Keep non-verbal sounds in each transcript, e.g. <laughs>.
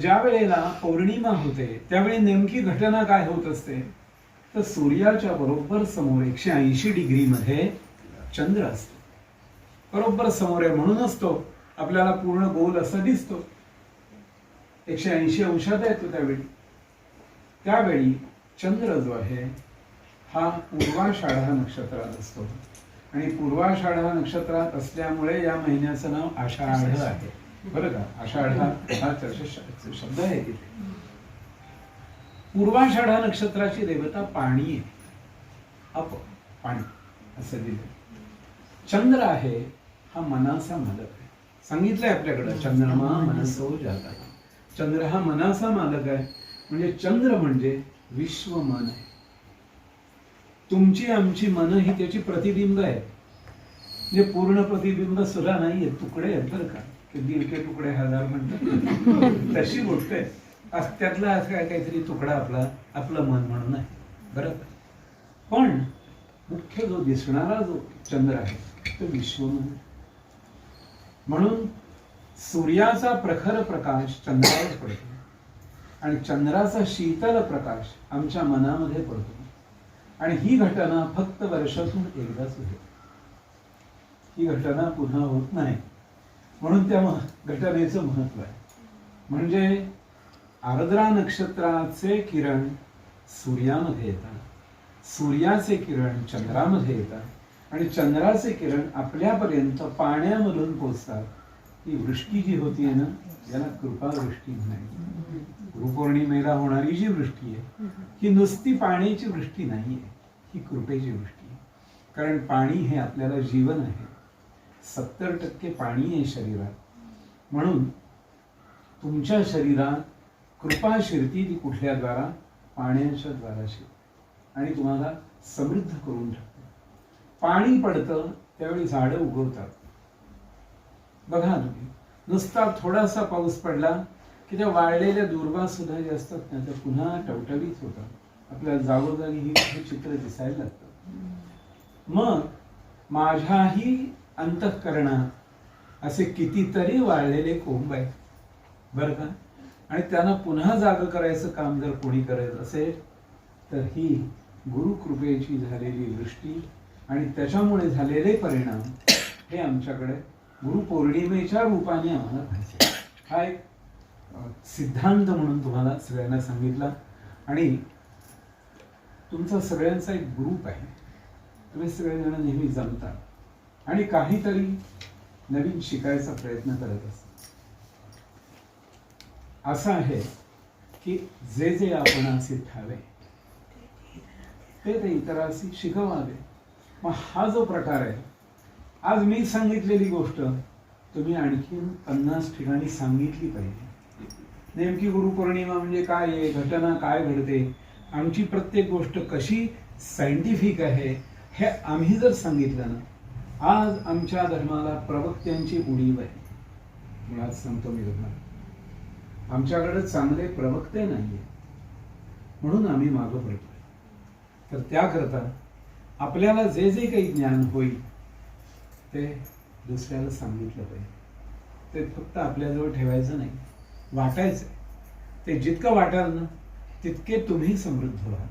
ज्या वेळेला पौर्णिमा होते त्यावेळी नेमकी घटना काय होत असते? तर सूर्याच्या बरोबर समोर एकशे ऐंशी डिग्री मध्ये चंद्र असतो. बरोबर समोर आहे म्हणूनच तो आपल्याला पूर्ण गोल असा दिसतो. एकशे ऐंशी अंशात येतो त्यावेळी. त्यावेळी चंद्र जो आहे हा पूर्वाषाढा नक्षत्रात असतो. आणि पूर्वाषाढा नक्षत्रात असल्यामुळे या महिन्याचं नाव आषाढ आहे. बरं का? आषाढ हा शब्द आहे तिथे पूर्वाषाढा नक्षत्राची देवता पाणी आहे. अप पाणी असं दिलं चंद्र आहे हा मनाचा मालक आहे. सांगितलंय आपल्याकडं चंद्रमा मनसो जाता. चंद्र हा मनाचा मालक आहे. म्हणजे चंद्र म्हणजे विश्व मन आहे. तुमची आमची मन ही त्याची प्रतिबिंब आहे. म्हणजे पूर्ण प्रतिबिंब सुद्धा नाहीये तुकडे आहेत बरं का? की दीडके तुकडे हजार म्हणतात. तशी गोष्ट आहे. आज त्यातला असं काय काहीतरी तुकडा आपला आपलं मन म्हणून आहे. बरं पण मुख्य जो दिसणारा जो चंद्र आहे तो विश्वमन म्हणून सूर्याचा प्रखर प्रकाश चंद्रावर पडतो. आणि चंद्राचा शीतल प्रकाश आमच्या मनामध्ये पडतो. आणि ही घटना फक्त वर्षातून एकदाच होते. ही घटना पुन्हा होत नाही. म्हणून त्या घटनेचं महत्त्व आहे. म्हणजे आर्द्रा नक्षत्राचे किरण सूर्यामध्ये येतात. सूर्याचे किरण चंद्रामध्ये येतात. आणि चंद्राचे किरण आपल्यापर्यंत पाण्यामधून पोचतात. ही वृष्टी जी होतीये ना याला कृपावृष्टी नाही गुरुपौर्णिमेला होणारी जी वृष्टी आहे ही नुसती पाण्याची वृष्टी नाही आहे ही कृपेची वृष्टी आहे. कारण पाणी हे आपल्याला जीवन आहे. सत्तर टक्के पाणी आहे शरीरात. म्हणून तुमच्या शरीरात कृपा शिरती ती कुठल्या द्वारा? पाण्याच्या द्वारा शिरते आणि तुम्हाला समृद्ध करून टाकते पाणी पडतं त्यावेळी झाडं उगवतात. बघा तुम्ही नुसता थोडासा पाऊस पडला की त्या वाळलेल्या दुर्वा सुद्धा जे असतात ना त्या पुन्हा टवटवीत होतात. आपल्या जागोजागी हे चित्र दिसायला लागतं. मग माझ्याही अंतःकरणात. असे कितीतरी वाळलेले कोंब आहेत. बरं का? आणि त्यांना पुन्हा जाग करायचं काम जर कोणी करत असेल तर ही गुरुकृपेची झालेली दृष्टी आणि त्याच्यामुळे झालेले परिणाम हे आमच्याकडे गुरुपौर्णिमेच्या रूपाने आम्हाला पाहिजे. हा एक सिद्धांत म्हणून तुम्हाला सगळ्यांना सांगितला. आणि तुमचा सगळ्यांचा एक ग्रुप आहे. तुम्ही सगळेजण नेहमी जमता. आणि काहीतरी नवीन शिकायचा प्रयत्न करत असत असं आहे की जे जे आपणासी ठावे ते ते इतरासी शिकवावे. मग हा जो प्रकार आहे आज मी सांगितलेली गोष्ट तुम्ही आणखीन पन्नास ठिकाणी सांगितली पाहिजे. नेमकी गुरुपौर्णिमा म्हणजे काय आहे घटना काय घडते आमची प्रत्येक गोष्ट कशी सायंटिफिक आहे हे आम्ही जर सांगितलं ना आज आमच्या धर्माला प्रवक्त्यांची उणीव आहे. मुळात सांगतो मी तुम्हाला आमच्याकडे चांगले प्रवक्ते नाहीये. म्हणून आम्ही मागं पडतोय. तर त्याकरता आपल्याला जे जे काही ज्ञान होईल ते दुसऱ्याला सांगितलं पाहिजे. ते फक्त आपल्याजवळ ठेवायचं नाही. वाटायचं ते जितकं वाटाल ना तितके तुम्ही समृद्ध व्हाल.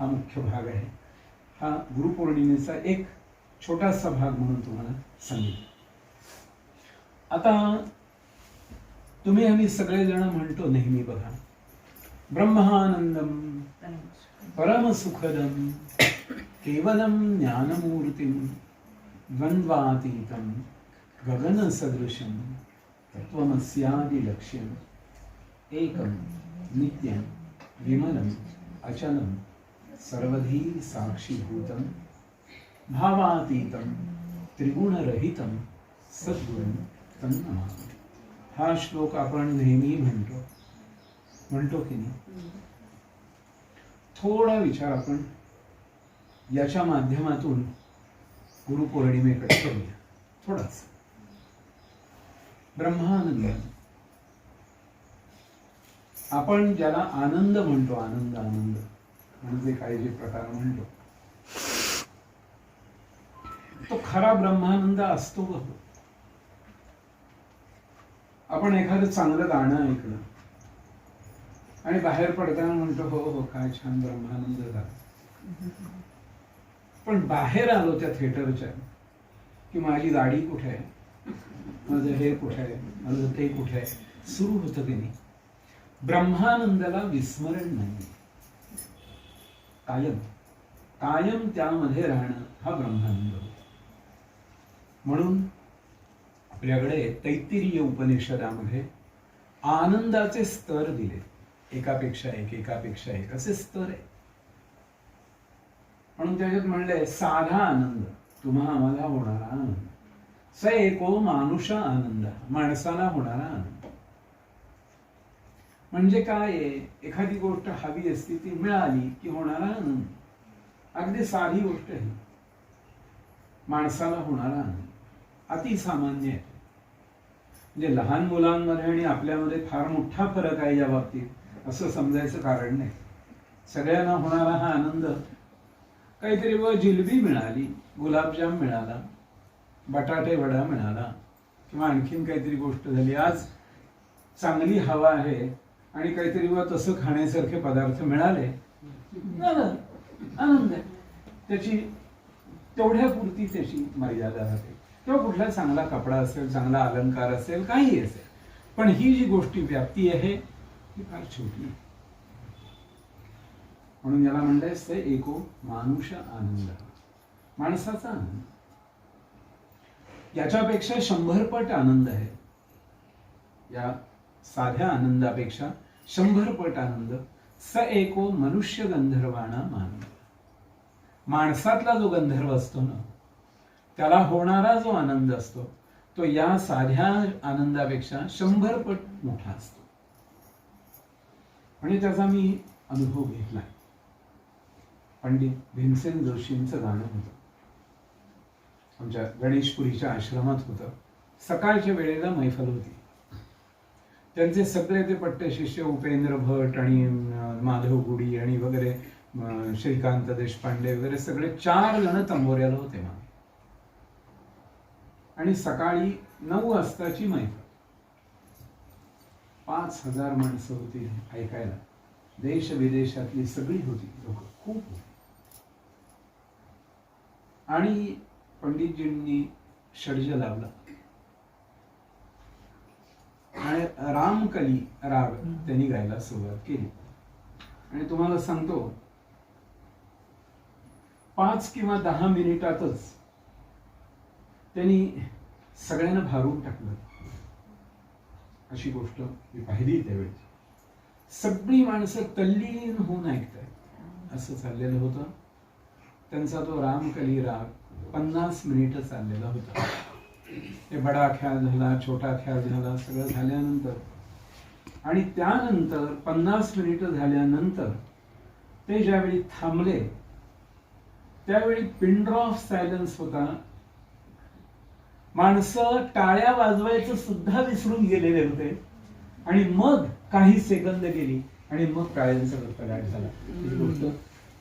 हा मुख्य भाग आहे. हा गुरुपौर्णिमेचा एक छोटासा भाग म्हणून तुम्हाला सांगितलं आता तुम्ही आम्ही सगळेजण म्हणतो नेहमी बघा ब्रह्मानंदम परमसुखदम केवलम ज्ञानमूर्तिम द्वंद्वातीतम गगनसदृशम तत्वमस्यादिलक्ष्यम एकम नित्यम विमलम अचलम सर्वधी साक्षीभूतम भावातीतम त्रिगुणरहितम सद्गुण तन्नमा हा श्लोक आपण नेहमी म्हणतो. म्हणतो की नाही? थोडा विचार आपण याच्या माध्यमातून गुरुपौर्णिमेकडे करूया. थोडाच ब्रह्मानंद. आपण ज्याला आनंद म्हणतो आनंद आनंद म्हणजे काही जे प्रकार म्हणतो तो खरा ब्रह्मानंद असतो का आपण एखादं चांगलं गाणं ऐकलं आणि बाहेर पडताना म्हणतो हो हो काय छान ब्रह्मानंद झाला. पण बाहेर आलो त्या थिएटरच्या की माझी गाडी कुठे आहे? माझं हे कुठे आहे? माझं ते कुठे आहे? सुरू होतं की नाही. ब्रह्मानंदाला विस्मरण नाही. कायम. कायम त्यामध्ये राहणं हा ब्रह्मानंद म्हणून आपल्याकडे तैत्तिरीय उपनिषदामध्ये आनंदाचे स्तर दिले. एकापेक्षा एक एकापेक्षा एक असे स्तर आहे. म्हणून त्याच्यात म्हणलंय साधा आनंद. तुम्हा आम्हाला होणारा आनंद. स एको मानुष आनंद. माणसाला होणारा आनंद. म्हणजे काय आहे? एखादी गोष्ट हवी असती ती मिळाली की होणारा आनंद. अगदी साधी गोष्ट आहे. माणसाला होणारा आनंद. अतिसामान्य आहे. म्हणजे लहान मुलांमध्ये आणि आपल्यामध्ये फार मोठा फरक आहे या बाबतीत. असं समजायचं कारण नाही. सगळ्यांना होणारा हा आनंद. काहीतरी व जिलबी मिळाली गुलाबजाम मिळाला बटाटे वडा मिळाला किंवा आणखीन काहीतरी गोष्ट झाली. आज चांगली हवा आहे आणि काहीतरी व तसं खाण्यासारखे पदार्थ मिळाले. आनंद आहे. त्याची तेवढ्या पुरती त्याची मर्यादा राहते. किंवा कुठला चांगला कपडा असेल चांगला अलंकार असेल काही असेल. पण ही जी गोष्टी व्याप्ती आहे ही फार छोटी आहे. म्हणून याला म्हणलंय ते एको मानुष आनंद. माणसाचा आनंद. याच्यापेक्षा शंभर पट आनंद आहे. या साध्या आनंदापेक्षा शंभर पट आनंद. स एको मनुष्य गंधर्वाणा मान माणसातला जो गंधर्व असतो ना त्याला होणारा जो आनंद असतो तो या साध्या आनंदापेक्षा शंभर पट मोठा असतो. आणि त्याचा मी अनुभव घेतला. पंडित भीमसेन जोशींचं गाणं होतं. आमच्या गणेशपुरीच्या आश्रमात होतं. सकाळच्या वेळेला मैफल होती. त्यांचे सगळे ते पट्टे शिष्य उपेंद्र भट आणि माधव गुडी आणि वगैरे श्रीकांत देशपांडे वगैरे सगळे चार जण तंबोऱ्याला होते मागे. आणि सकाळी नऊ वाजताची माहिती. पाच हजार माणसं होती ऐकायला. देश विदेशातली सगळी होती लोक खूप होती. आणि पंडितजींनी षडज लावला. आणि रामकली राग त्यांनी गायला सुरुवात केली. आणि तुम्हाला सांगतो पाच किंवा दहा मिनिटातच त्यांनी सगळ्यांना भारून टाकलं. अशी गोष्ट मी पाहिली त्यावेळी सगळी माणसं तल्लीन होऊन ऐकतायत. असं चाललेलं होतं. त्यांचा तो रामकली राग पन्नास मिनिट चाललेला होता. ते बडा ख्याल झाला छोटा ख्याल झाला सगळं झाल्यानंतर. आणि त्यानंतर पन्नास मिनिट झाल्यानंतर ते ज्यावेळी थांबले त्यावेळी पिंड्रॉफ सायलन्स होता. माणसं टाळ्या वाजवायचं सुद्धा विसरून गेलेले होते. आणि मग काही सेकंद गेली आणि मग टाळ्यांचा गडगडाट झाला. ही गोष्ट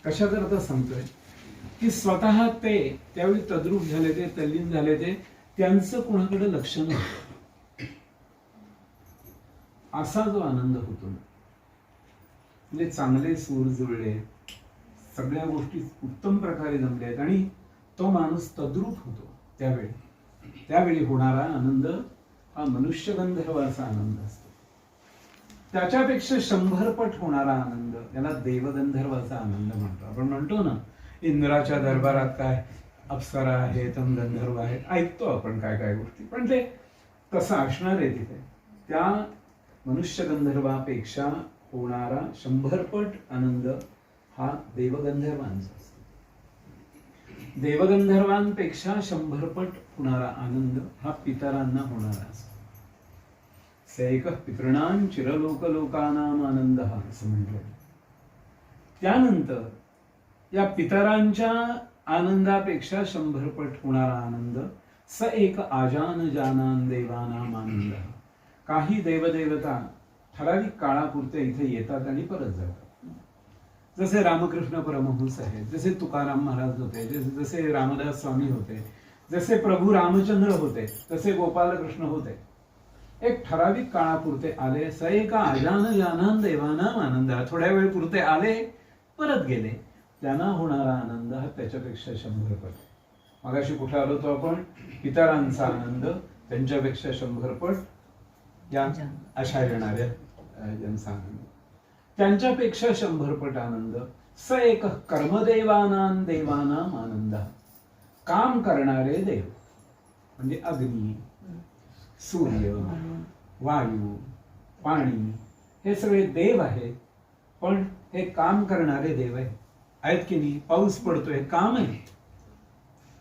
कशा करता सांगतोय? की स्वतः ते त्यावेळी तद्रूप झाले ते तल्लीन झाले ते त्यांचं कुणाकडे लक्ष नव्हतं. असा जो आनंद होतो ना म्हणजे चांगले सूर जुळले सगळ्या गोष्टी उत्तम प्रकारे जमल्या आहेत आणि तो माणूस तद्रूप होतो त्यावेळी. त्यावेळी होणारा आनंद हा मनुष्यगंधर्वाचा आनंद असतो. त्याच्यापेक्षा शंभर पट होणारा आनंद त्याला देवगंधर्वाचा आनंद म्हणतो. आपण म्हणतो ना इंद्राच्या दरबारात काय अप्सरा आहेत गंधर्व आहेत ऐकतो आपण काय काय गोष्टी. पण ते तसं असणार आहे तिथे? त्या मनुष्यगंधर्वापेक्षा होणारा शंभरपट आनंद हा देवगंधर्वांचा असतो. देवगंधर्वांपेक्षा शंभरपट होणारा आनंद हा पितरांना होणारा सैक पितृणां चिरलोकलोकानाम आनंद हा असं म्हटलं त्यानंतर या पितरांच्या आनंदापेक्षा शंभरपट होणारा आनंद स एक आजान जानान देवानाम आनंद. काही देवदेवता ठराविक काळापुरते इथे येतात आणि परत जातात. जसे रामकृष्ण परमहंस आहेत जसे तुकाराम महाराज होते जसे जसे रामदास स्वामी होते जसे प्रभू रामचंद्र होते तसे गोपालकृष्ण होते. एक ठराविक काळापुरते आले स एका अजान जानान देवानाम आनंद. थोड्या वेळ पुरते आले परत गेले. त्यांना होणारा आनंद हा त्याच्यापेक्षा शंभर पट. मगाशी कुठे आलो होतो आपण? पितरांचा आनंद त्यांच्यापेक्षा शंभर पट. या अशा येणाऱ्या अ, ज्यांचा आनंद. त्यांच्यापेक्षा शंभरपट आनंद. स एक कर्मदेवानां देवानाम आनंद. काम करणारे देव. म्हणजे अग्नी सूर्य वायू पाणी हे सगळे देव आहेत. पण हे काम करणारे देव आहेत. आहेत की नाही? पाऊस पडतोय काम आहे.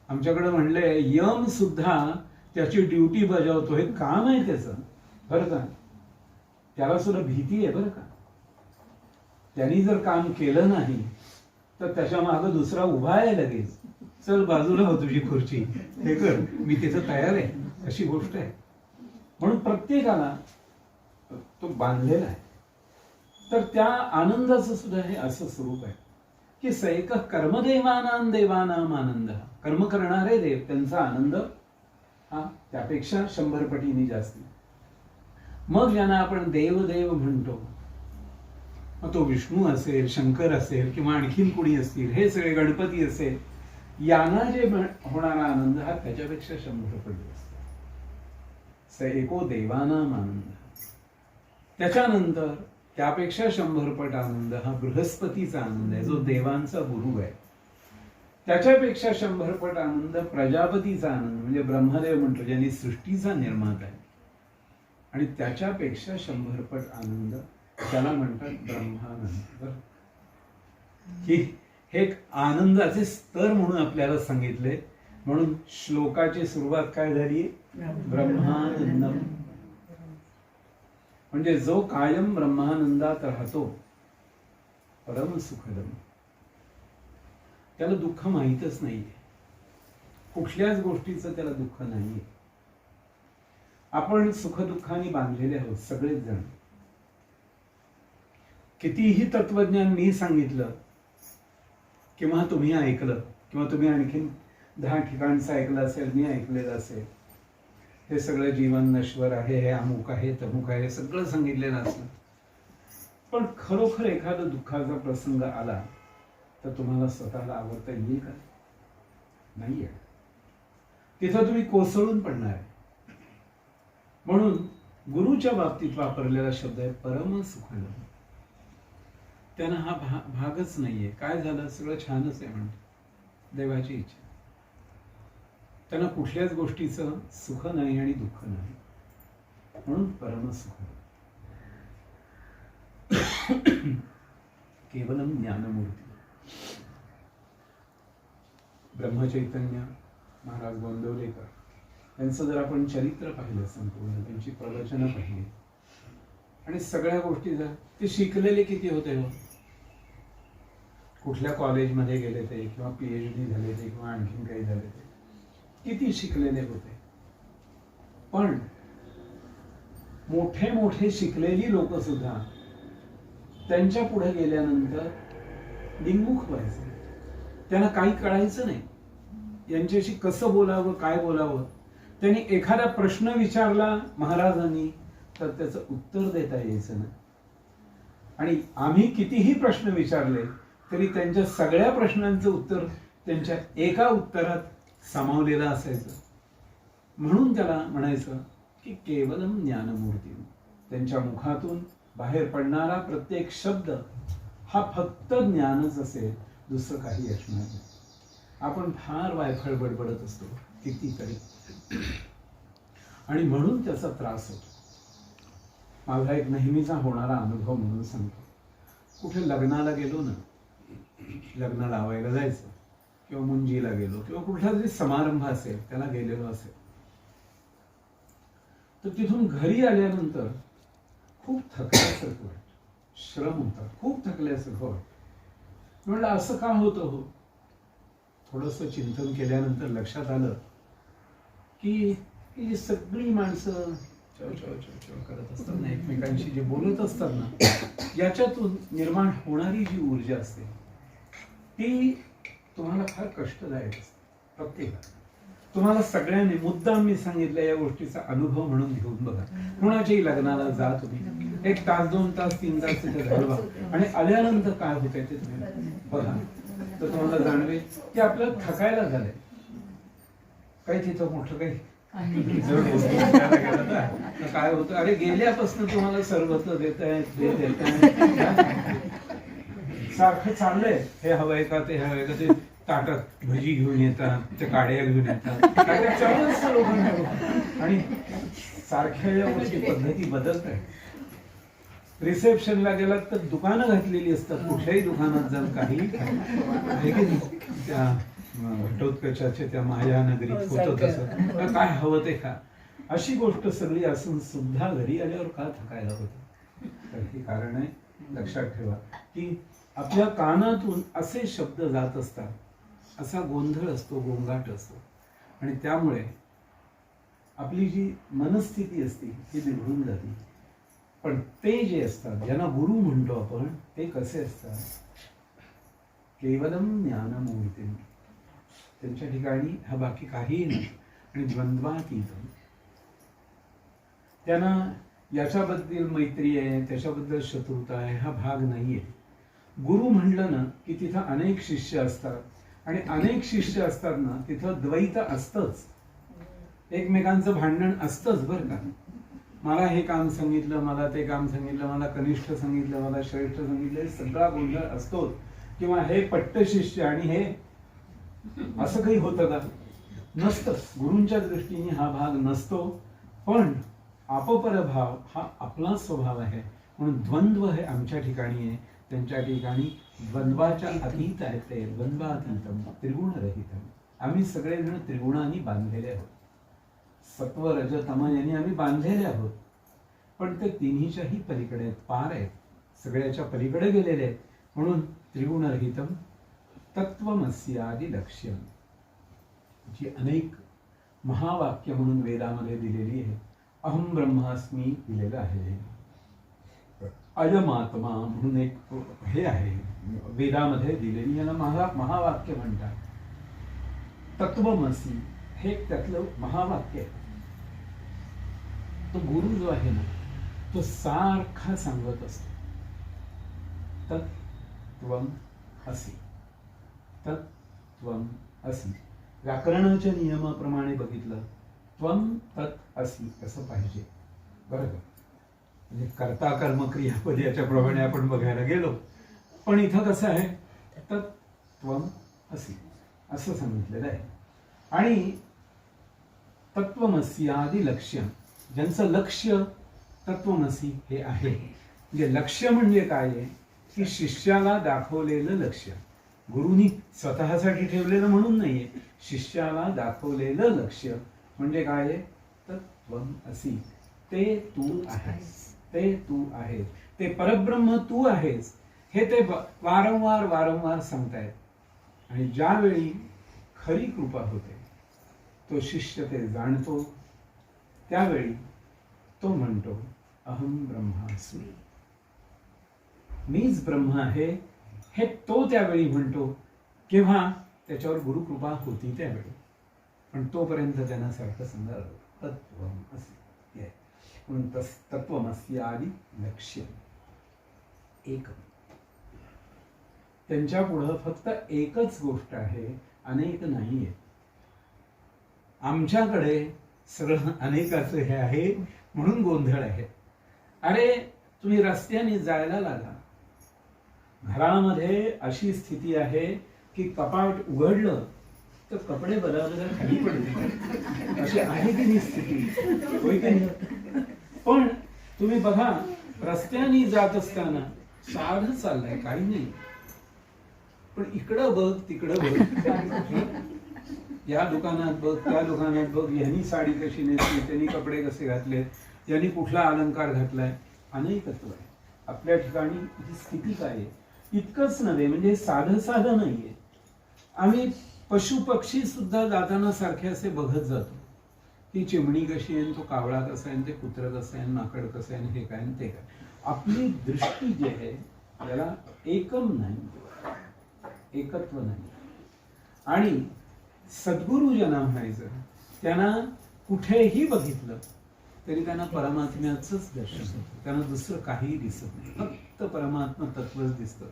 आमच्याकडे म्हणले यम सुद्धा त्याची ड्युटी बजावतो हे काम आहे त्याचं. बरं का? त्याला सुद्धा भीती आहे बरं का? त्यांनी जर काम केलं नाही तर त्याच्या मागं दुसरा उभा आहे लगेच. चल बाजूला हो तुझी खुर्ची. हे कर मी तिथं तयार आहे. अशी गोष्ट आहे. म्हणून प्रत्येकाला तो बांधलेला आहे. तर त्या आनंदाचं सुद्धा हे असं स्वरूप आहे. की सैक कर्मदेवानां देवानाम आनंद. कर्म करणारे देव त्यांचा आनंद हा त्यापेक्षा शंभर पटीने जास्त. मग ज्यांना आपण देवदेव म्हणतो मग तो विष्णू असेल शंकर असेल किंवा आणखीन कोणी असतील हे सगळे गणपती असेल यांना जे होणारा आनंद हा त्याच्यापेक्षा शंभर पट स एको देवानाम आनंद. त्याच्यानंतर त्यापेक्षा शंभरपट आनंद हा बृहस्पतीचा आनंद आहे जो देवांचा गुरु आहे. त्याच्यापेक्षा शंभर पट आनंद प्रजापतीचा आनंद म्हणजे ब्रह्मदेव म्हणतो ज्यांनी सृष्टीचा निर्माता आहे. आणि त्याच्यापेक्षा शंभर पट आनंद त्याला म्हणतात ब्रह्मानंद. ही हे एक आनंदाचे स्तर म्हणून आपल्याला सांगितले. म्हणून श्लोकाची सुरुवात काय झाली? ब्रह्मानंदम म्हणजे जो कायम ब्रह्मानंदात राहतो परम सुखदम. त्याला दुःख माहीतच नाही कुठल्याच गोष्टीचं त्याला दुःख नाहीये. आपण सुखदुःखाने बांधलेले आहोत सगळेच जण. कितीही तत्वज्ञान मी सांगितलं किंवा तुम्ही ऐकलं किंवा तुम्ही आणखीन दहा ठिकाणचं ऐकलं असेल मी ऐकलेलं असेल हे सगळं जीवन नश्वर आहे हे अमुक आहे तमुक आहे सगळं सांगितलेलं असलं. पण खरोखर एखादा दुःखाचा प्रसंग आला तर तुम्हाला स्वतःला आवडता येईल का? नाही आहे तिथं तुम्ही कोसळून पडणार. म्हणून गुरुच्या बाबतीत वापरलेला शब्द आहे परम सुखद त्यांना हा भा भागच नाहीये. काय झालं? सगळं छानच आहे म्हणते. देवाची इच्छा. त्यांना कुठल्याच गोष्टीचं सुख नाही आणि दुःख नाही. म्हणून परम सुख केवलम ज्ञानमूर्ती. ब्रह्मचैतन्य महाराज गोंदवलेकर. यांचं जर आपण चरित्र पाहिलं संपूर्ण त्यांची प्रवचनं पाहिली आणि सगळ्या गोष्टी जर ते शिकलेले किती होते हो? कुठल्या कॉलेजमध्ये गेले ते किंवा पीएच डी झाले ते किंवा आणखीन काही झाले ते. किती शिकलेले होते? पण मोठे मोठे शिकलेली लोक सुद्धा त्यांच्या पुढे गेल्यानंतर निमुख व्हायचे. त्यांना काही कळायचं नाही. यांच्याशी कसं बोलावं काय बोलावं? त्यांनी एखादा प्रश्न विचारला महाराजांनी तर त्याचं उत्तर देता यायचं ना? आणि आम्ही कितीही प्रश्न विचारले तरी त्यांच्या सगळ्या प्रश्नांचं उत्तर त्यांच्या एका उत्तरात सामावलेलं असायचं. म्हणून त्याला म्हणायचं की केवलम ज्ञानमूर्ती. त्यांच्या मुखातून बाहेर पडणारा प्रत्येक शब्द हा फक्त ज्ञानच असेल दुसरं काही असणार नाही. आपण फार वायफळ बडबडत असतो कितीतरी. आणि म्हणून त्याचा त्रास होतो. माझा एक नेहमीचा होणारा अनुभव म्हणून सांगतो. कुठे लग्नाला गेलो ना लग्न लावायला जायचं किंवा मुंजीला गेलो किंवा कुठला तरी समारंभ असेल त्याला गेलेलो असेल. तर तिथून घरी आल्यानंतर खूप थकल्यासारखं वाटत. श्रम होतात खूप थकल्यासारखं वाटत. म्हणलं असं का होतं हो? थोडस चिंतन केल्यानंतर लक्षात आलं की ही सगळी माणसं चव चव चव चव करत असतात ना एकमेकांशी जे बोलत असतात ना <coughs> याच्यातून निर्माण होणारी जी ऊर्जा असते ती तुम्हाला फार कष्टदायक असते प्रत्येकाला. तुम्हाला सगळ्यांनी मुद्दाम मी सांगितलं या गोष्टीचा अनुभव म्हणून घेऊन बघा. कुणाच्याही लग्नाला जा तुम्ही. एक तास दोन तास तीन तास तिथे घालवा. आणि आल्यानंतर काय होतंय ते तुम्ही बघा. तर तुम्हाला जाणवेल की आपल्याला थकायला झालंय. काही तिथं मोठं काही <laughs> काय होतं? अरे गेल्यापासून तुम्हाला सर्वत्र देत सारखं चाललंय. हे हवंय का ते हवंय का? ते ताटात भजी घेऊन येतात ते काड्या घेऊन येतात. काय चालूच आणि सारख्या या गोष्टी पद्धती बदलत आहेत. रिसेप्शनला गेलात तर दुकानं घातलेली असतात. कुठल्याही दुकानात जाऊन काही. त्या घटोत्कचाच्या त्या मायानगरीत होतं तसं. काय हवं ते खा. अशी गोष्ट सगळी असून सुद्धा घरी आल्यावर का थकायला होतं? तर हे कारण आहे. लक्षात ठेवा. की आपल्या कानातून असे शब्द जात असतात. असा गोंधळ असतो गोंगाट असतो. आणि त्यामुळे आपली जी मनस्थिती असते ती बिघडून जाते. पण ते जे असतात ज्यांना गुरु म्हणतो आपण ते कसे असतात? केवलम ज्ञानमूर्ती त्यांच्या ठिकाणी हा बाकी काहीही नाही. आणि द्वंद्वातीत त्यांना याच्याबद्दल मैत्री आहे त्याच्याबद्दल शत्रुता आहे हा भाग नाही आहे गुरु म्हणलं ना की तिथं अनेक शिष्य असतात. आणि अनेक शिष्य असतात ना तिथं द्वैत असतंच. एकमेकांचं भांडण असतंच बरं का. मला हे काम सांगितलं मला ते काम सांगितलं मला कनिष्ठ सांगितलं मला श्रेष्ठ सांगितलं सगळा गोंधळ असतोच. किंवा हे पट्ट शिष्य आणि हे असं काही होतं का? नसतंच गुरूंच्या दृष्टीने हा भाग नसतो. पण अपपर भाव हा आपला स्वभाव आहे. म्हणून द्वंद्व हे आमच्या ठिकाणी आहे. त्यांच्या ठिकाणी द्वंद्वाच्या अतीत आहेत ते. द्वंद्वातीतम त्रिगुणरहित. आम्ही सगळेजण त्रिगुणांनी बांधलेले आहोत. सत्व रज तम यांनी आम्ही बांधलेले आहोत. पण ते तिन्हीच्याही पलीकडे आहेत पार आहेत. सगळ्याच्या पलीकडे गेलेले आहेत. म्हणून त्रिगुणरहितम तत्वमस्यादी लक्ष्य जी अनेक महावाक्य म्हणून वेदामध्ये दिलेली आहे. अहम ब्रह्मास्मी दिलेलं आहे. अयमात्मा म्हणून एक हे आहे. वेदामध्ये दिलेली याला महा महावाक्य म्हणतात. तत्वमसी हे एक त्यातलं महावाक्य आहे. तो गुरु जो आहे ना तो सारखा सांगत असतो. तत्वम असी तत्वम असी. व्याकरणाच्या नियमाप्रमाणे बघितलं त्वम तत् असी असं पाहिजे. बरं का म्हणजे कर्ता कर्मक्रियापद याच्याप्रमाणे आपण बघायला गेलो. पण इथं कसं आहे? तत्वम असी. असं सांगितलेलं आहे. आणि तत्वमसी आदी लक्ष्य. ज्यांचं लक्ष्य तत्वमसी हे आहे. म्हणजे लक्ष्य म्हणजे काय आहे? की शिष्याला दाखवलेलं लक्ष्य. गुरुनी स्वतःसाठी ठेवलेलं म्हणून नाहीये. शिष्याला दाखवलेलं लक्ष म्हणजे काय आहे? तत्वम असी. ते तू आहेस. ते तू आहेस. ते परब्रह्म तू आहेस. हे ते वारंवार वारंवार सांगतायत. आणि ज्यावेळी खरी कृपा होते तो शिष्य ते जाणतो. त्यावेळी तो म्हणतो अहम ब्रह्मास्मी. मीच ब्रह्म आहे हे तो त्यावेळी म्हणतो केव्हा? त्याच्यावर गुरुकृपा होती त्यावेळी. पण तोपर्यंत त्यांना सारखं समजा तत्व असे म्हणून तस तत्वमस्य आधी लक्ष्य एक त्यांच्या पुढं फक्त एकच गोष्ट आहे अनेक नाहीये. आमच्याकडे सगळं अनेकाचं हे आहे म्हणून गोंधळ आहे. अरे तुम्ही रस्त्याने जायला लागा घरामध्ये अशी स्थिती आहे की कपाट उघडलं तर कपडे बरोबर खाली पडले. अशी आहे की नाही स्थिती? होय की नाही? पण तुम्ही बघा रस्त्याने जात असताना साध चाललंय काही नाही. पण इकडं बघ तिकडं बघ. या दुकानात बघ त्या दुकानात बघ यांनी साडी कशी नेसली त्यांनी कपडे कसे घातले यांनी कुठला अलंकार घातलाय? अनेकत्व आहे आपल्या ठिकाणी ही स्थिती काय आहे? इतकंच नव्हे म्हणजे साधं साधं नाहीये. आम्ही पशु पक्षी सुद्धा जाताना सारखे असे बघत जातो. की चिमणी कशी आहे आणि तो कावळा कसा आहे ते कुत्र कसं आहे नाकड माकड कसं आहे आणि हे काय ते काय. आपली दृष्टी जी आहे त्याला एकम नाही एकत्व नाही. आणि सद्गुरुजना म्हणायचं त्यांना कुठेही बघितलं तरी त्यांना परमात्म्याच दर्शन होतं. त्यांना दुसरं काहीही दिसत नाही. फक्त परमात्मा तत्वच दिसतं.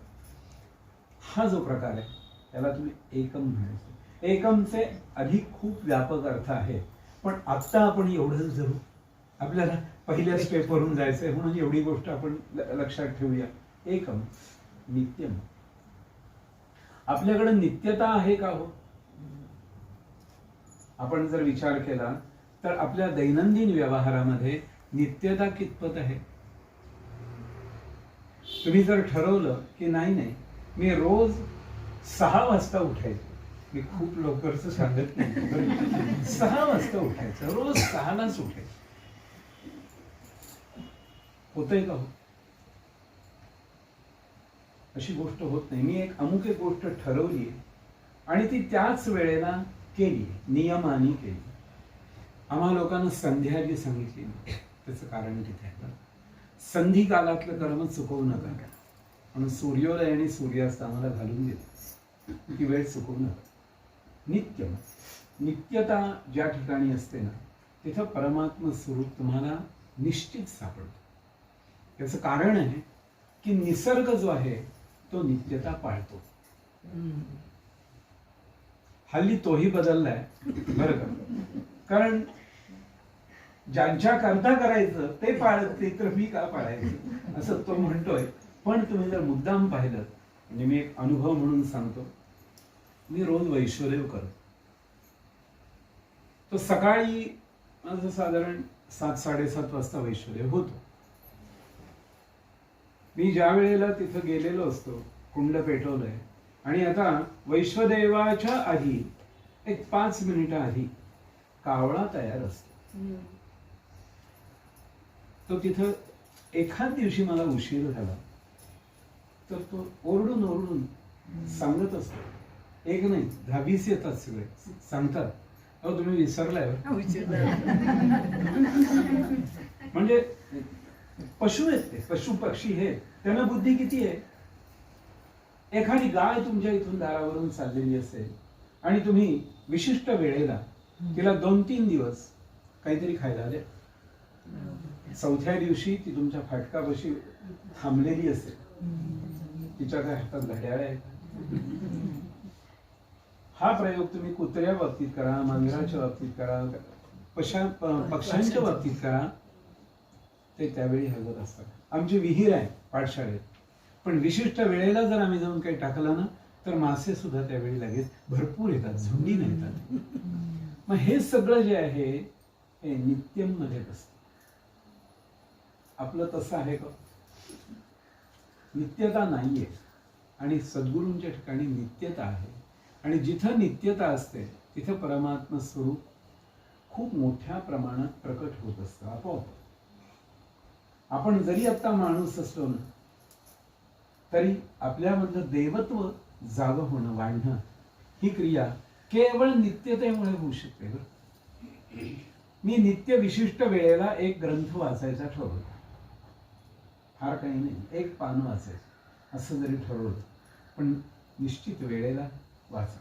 हा जो प्रकार आहे त्याला तुम्ही एकम म्हणायचं. एकमचे अधिक खूप व्यापक अर्थ आहे. पण आत्ता आपण एवढंच धरू आपल्याला पहिल्याच पेपरहून जायचंय म्हणून एवढी गोष्ट आपण लक्षात ठेवूया. एकम नित्यम. आपल्याकडे नित्यता आहे का हो? आपण जर विचार केला तर आपल्या दैनंदिन व्यवहारामध्ये नित्यता कितपत आहे? तुम्ही जर ठरवलं की नाही नाही मी रोज सहा वाजता उठायचो. मी खूप लवकरच सांगत नाही सहा वाजता उठायचं. रोज सहालाच उठायचं. होतंय का हो? अशी गोष्ट होत नाही. मी एक अमुक एक गोष्ट ठरवली आणि ती त्याच वेळेला केली नियमाने केली आम्हा लोकांना संध्या जी सांगितली ना, त्याचं कारण तिथे आहे? बरं. संधी कालातलं कर्म चुकवू नका. म्हणून सूर्योदय आणि सूर्यास्त आम्हाला घालून देतो. ती वेळ चुकवू नका. नित्य नित्यता ज्या ठिकाणी असते ना तिथं परमात्म स्वरूप तुम्हाला निश्चित सापडतो. याचं कारण आहे की निसर्ग जो आहे तो नित्यता पाळतो. हल्ली तोही बदललाय बरं का? कारण ज्यांच्या करता करायचं ते पाळत ते तर मी का पाळायचं? असं तो म्हणतोय. पण तुम्ही जर मुद्दाम पाहिलं म्हणजे मी एक अनुभव म्हणून सांगतो. मी रोज वैश्वदेव करतो. तो सकाळी माझं साधारण सात साडेसात वाजता वैश्वदेव होतो. मी ज्या वेळेला तिथं गेलेलो असतो कुंड पेटवलंय आणि आता वैश्वदेवाच्या आधी एक पाच मिनिटं आधी कावळा तयार असतो. तो तिथं एखाद दिवशी मला उशीर झाला तर तो ओरडून ओरडून सांगत असतो. एक नाही दहावीस येतात सगळे सांगतात. अहो तुम्ही विसरलाय बरं." <laughs> म्हणजे पशु आहेत ते पशु पक्षी हे त्यांना बुद्धी किती आहे? एखादी गाय तुमच्या इथून दारावरून चाललेली असेल आणि तुम्ही विशिष्ट वेळेला तिला दोन तीन दिवस काहीतरी खायला द्या. चौथ्या दिवशी ती तुमच्या फाटकापाशी थांबलेली असेल. तिच्या काय हातात घड्याळ आहे हा प्रयोग तुम्ही कुत्र्या बाबतीत करा मांजराच्या बाबतीत करा पशा पक्ष्यांच्या बाबतीत करा ते त्यावेळी हलवत असतात. आमची विहीर आहे पाठशाळेत. पण विशिष्ट वेळेला जर आम्ही जाऊन काही टाकलं ना तर मासे सुद्धा त्यावेळी लगेच भरपूर येतात झुंडीने येतात मग हे सगळं जे आहे हे नित्यममध्ये असतं आपलं तसं आहे का? नित्यता नाहीये. आणि सद्गुरूंच्या ठिकाणी नित्यता आहे. आणि जिथं नित्यता असते तिथं परमात्मा स्वरूप खूप मोठ्या प्रमाणात प्रकट होत असतं आपोआप. आपण जरी आता माणूस असलो ना तरी आपल्यामधलं देवत्व जागं होणं वाढणं ही क्रिया केवळ नित्यतेमुळे होऊ शकते मी नित्य विशिष्ट वेळेला एक ग्रंथ वाचायचा ठरवला फार काही नाही. एक पान वाचायचं. असं जरी ठरवलं पण निश्चित वेळेला वाचा.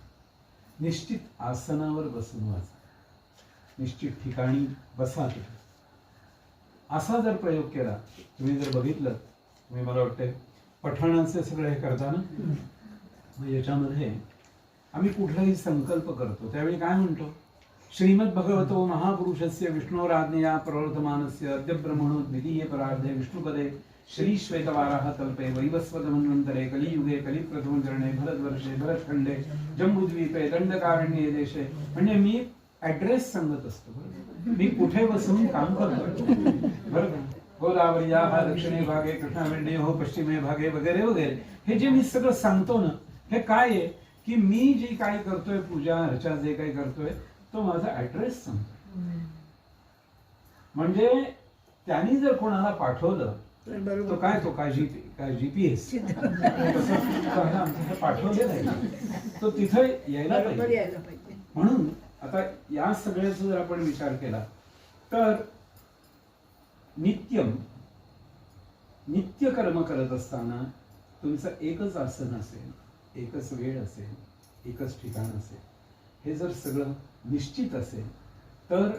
निश्चित आसनावर बसून वाचा. निश्चित ठिकाणी बसा तिथे. असा जर प्रयोग केला तुम्ही जर बघितलं तुम्ही मला वाटते पठाणांचे सगळे हे करताना मग याच्यामध्ये आम्ही कुठलाही संकल्प करतो. त्यावेळी काय म्हणतो? श्रीमद भगवतो महापुरुषस्य विष्णोराज्ञया प्रवर्तमानस्य अद्य ब्रह्मणो द्वितीय परार्धे विष्णुपदे श्री श्वेतवाराह कल्पे वैवस्वत मन्वंतरे कलियुगे कलिप्रथम चरणे भरतवर्षे भरतखंडे जम्बूद्वीपे दंडकारण्ये देशे। म्हणजे मी ऍड्रेस सांगत असतो. मी कुठे बसून काम करतो बरं का? गोदावरी हा दक्षिणे भागे कृष्णावेंडे हो पश्चिमे भागे वगैरे वगैरे. हे जे मी सगळं सांगतो ना हे काय आहे? की मी जे काही करतोय पूजा अर्चा जे काही करतोय तो माझा ऍड्रेस सांगतो. म्हणजे त्यांनी जर कोणाला पाठवलं तो काय तो काय जीपी काय जीपीएस? पाठवलेलं आहे. तो तिथे यायला बरोबर पाहिजे. यायला पाहिजे. म्हणून आता या सगळ्याचा जर आपण विचार केला तर नित्यम नित्य कर्म करत असताना तुमचं एकच आसन असेल एकच वेळ असेल एकच ठिकाण असेल हे जर सगळं निश्चित असेल तर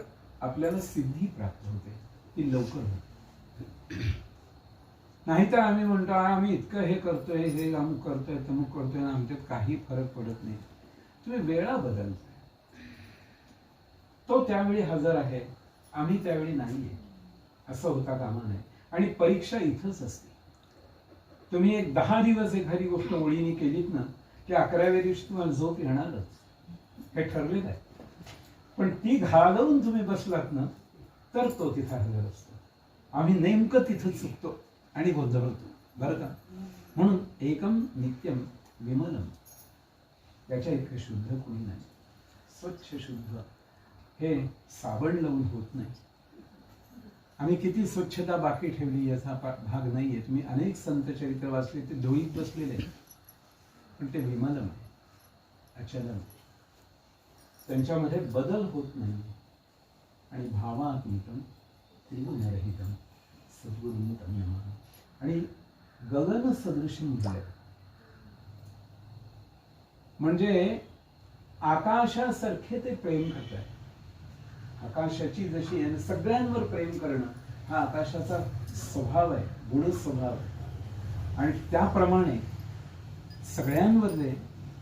आपल्याला सिद्धी प्राप्त होते. ती लवकर होते. नाहीतर आम्ही म्हणतो आम्ही इतकं हे करतोय हे अमुक करतोय तमुक करतोय आणि आमच्यात काही फरक पडत नाही. तुम्ही वेळा बदलताय तो त्यावेळी हजर आहे आम्ही त्यावेळी नाहीये असं होता कामा नये. आणि परीक्षा इथंच असते. तुम्ही एक दहा दिवस एखादी गोष्ट ओळीने केलीत ना की अकराव्या दिवशी तुम्हाला झोप येणारच. हे ठरलेलं आहे. पण ती घालवून तुम्ही बसलात ना तर तो तिथं हजर असतो. आम्ही नेमकं तिथं चुकतो. आणि गोंधळतो. बरं का? म्हणून एकम नित्यम विमलम. त्याच्या इतकं शुद्ध कोणी नाही. स्वच्छ शुद्ध. हे साबण लावून होत नाही. आम्ही किती स्वच्छता बाकी ठेवली याचा पा- भाग नाहीये. तुम्ही अनेक संत चरित्र वाचले ते धुळीत बसलेले पण ते विमलम आहे. अचलम. त्यांच्यामध्ये बदल होत नाही. आणि भावात्मिकम त्रिगुणरहितम सद्गुरुतम आणि गगन सदृश मुद्दे. म्हणजे आकाशासारखे ते प्रेम करत आहे आकाशाची जशी आहे, सगळ्यांवर प्रेम करणं हा आकाशाचा स्वभाव आहे गुण स्वभाव आहे. आणि त्याप्रमाणे सगळ्यांवर जे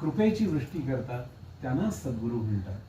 कृपेची वृष्टी करतात त्यांना सद्गुरू म्हणतात.